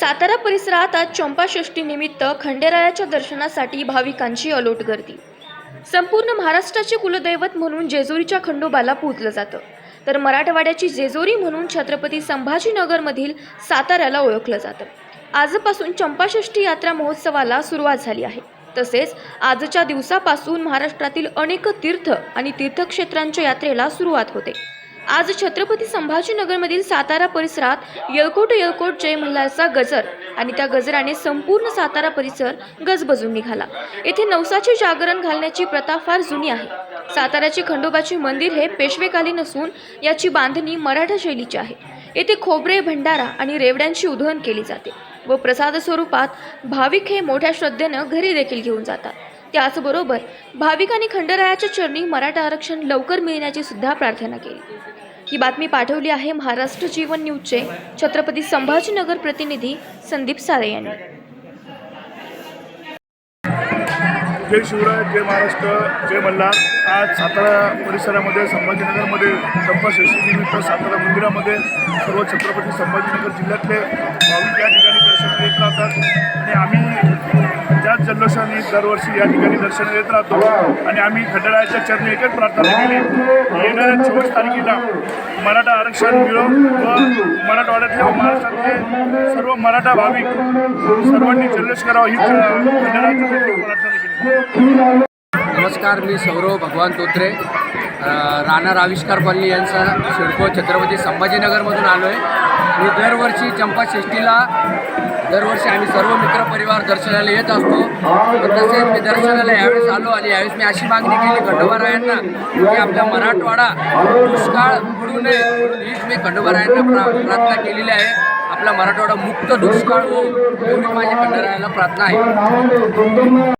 सातारा परिसरात आज चंपाषष्ठी निमित्त खंडेरायाच्या दर्शनासाठी भाविकांची अलोट गर्दी. संपूर्ण महाराष्ट्राचे कुलदैवत म्हणून जेजुरीच्या खंडोबाला पूजलं जातं. तर मराठवाड्याची जेजुरी म्हणून छत्रपती संभाजीनगरमधील साताऱ्याला ओळखलं जातं. आजपासून चंपाषष्ठी यात्रा महोत्सवाला सुरुवात झाली आहे. तसेच आजच्या दिवसापासून महाराष्ट्रातील अनेक तीर्थ आणि तीर्थक्षेत्रांच्या यात्रेला सुरुवात होते. आज छत्रपती संभाजीनगरमधील सातारा परिसरात येळकोट येळकोट जय मल्हारचा गजर आणि त्या गजराने संपूर्ण सातारा परिसर गजबजून निघाला. येथे नवसाचे जागरण घालण्याची प्रथा फार जुनी आहे. साताऱ्याचे खंडोबाचे मंदिर हे पेशवेकालीन असून याची बांधणी मराठा शैलीची आहे. येथे खोबरे भंडारा आणि रेवड्यांची उधळण केली जाते व प्रसाद स्वरूपात भाविक हे मोठ्या श्रद्धेनं घरी देखील घेऊन जातात. त्याचबरोबर भाविकांनी खंडरायाच्या चरणी मराठा आरक्षण लवकर मिळण्याची सुद्धा प्रार्थना केली. ही बातमी पाठवली आहे महाराष्ट्र जीवन न्यूजचे छत्रपती संभाजीनगर प्रतिनिधी संदीप साळे यांनी. जय शिवराय जय महाराष्ट्र जय मल्हार. आज सातारा परिसरामध्ये संभाजीनगरमध्ये चंपाषष्ठीनिमित्त सातारा मंदिरामध्ये सर्व छत्रपती संभाजीनगर जिल्ह्यातले भाविक या ठिकाणी दर्शन येत राहतात. आणि आम्ही दरवर्षी या ठिकाणी दर्शन देत राहतो. आणि आम्ही खंडाळ्याच्या चरणी एकच प्रार्थना केली. येणाऱ्या चोवीस तारखेला मराठा आरक्षण मिळो व मराठवाड्यातले व महाराष्ट्रातले सर्व मराठा भाविक सर्वांनी जल्लोष करावा ही खंडाळ्याच्या प्रार्थना केली. नमस्कार मी सौरव भगवान तोत्रे. अ, राहणार आविष्कार पल्ली यांचा शिडको छत्रपती संभाजीनगरमधून आलो आहे मी दरवर्षी चंपाषष्ठीला दरवर्षी आम्ही सर्व मित्रपरिवार दर्शनाला येत असतो. पण तसेच मी दर्शनाला यावेळेस आलो आणि यावेळेस मी अशी मागणी केली खंडोबारायांना की आपला मराठवाडा दुष्काळ बुडू नये हीच मी खंडोबारायांना प्रा प्रार्थना केलेली आहे. आपला मराठवाडा मुक्त दुष्काळ हो एवढी माझी प्रार्थना आहे.